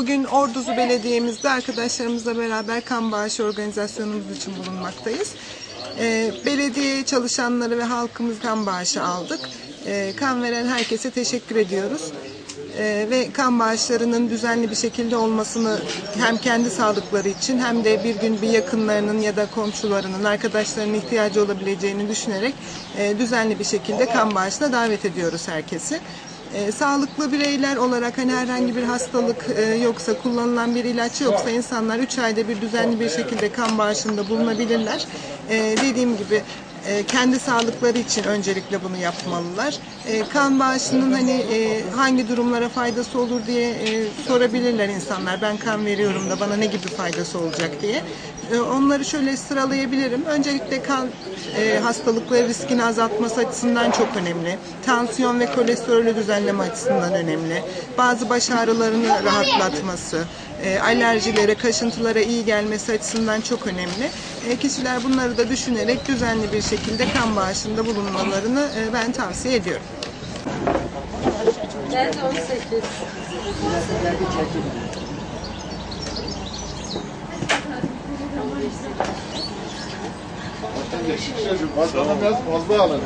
Bugün Orduzu Belediye'mizde arkadaşlarımızla beraber kan bağışı organizasyonumuz için bulunmaktayız. Ee, belediye çalışanları ve halkımız kan bağışı aldık. Ee, kan veren herkese teşekkür ediyoruz. Ee, ve kan bağışlarının düzenli bir şekilde olmasını hem kendi sağlıkları için hem de bir gün bir yakınlarının ya da komşularının, arkadaşlarının ihtiyacı olabileceğini düşünerek e, düzenli bir şekilde kan bağışına davet ediyoruz herkesi. E, sağlıklı bireyler olarak hani herhangi bir hastalık e, yoksa kullanılan bir ilaç yoksa insanlar 3 ayda bir düzenli bir şekilde kan bağışında bulunabilirler. E, dediğim gibi e, kendi sağlıkları için öncelikle bunu yapmalılar. E, kan bağışının hani e, hangi durumlara faydası olur diye e, sorabilirler insanlar. Ben kan veriyorum da bana ne gibi faydası olacak diye. E, onları şöyle sıralayabilirim. Öncelikle kan e, hastalıkları riskini azaltması açısından çok önemli. Tansiyon ve kolesterolü düzenleme açısından önemli. Bazı baş ağrılarını rahatlatması, e, alerjilere, kaşıntılara iyi gelmesi açısından çok önemli. E, kişiler bunları da düşünerek düzenli bir şekilde kan bağışında bulunmalarını e, ben tavsiye ediyorum. Ben de 18. Başkanım biraz fazla alın.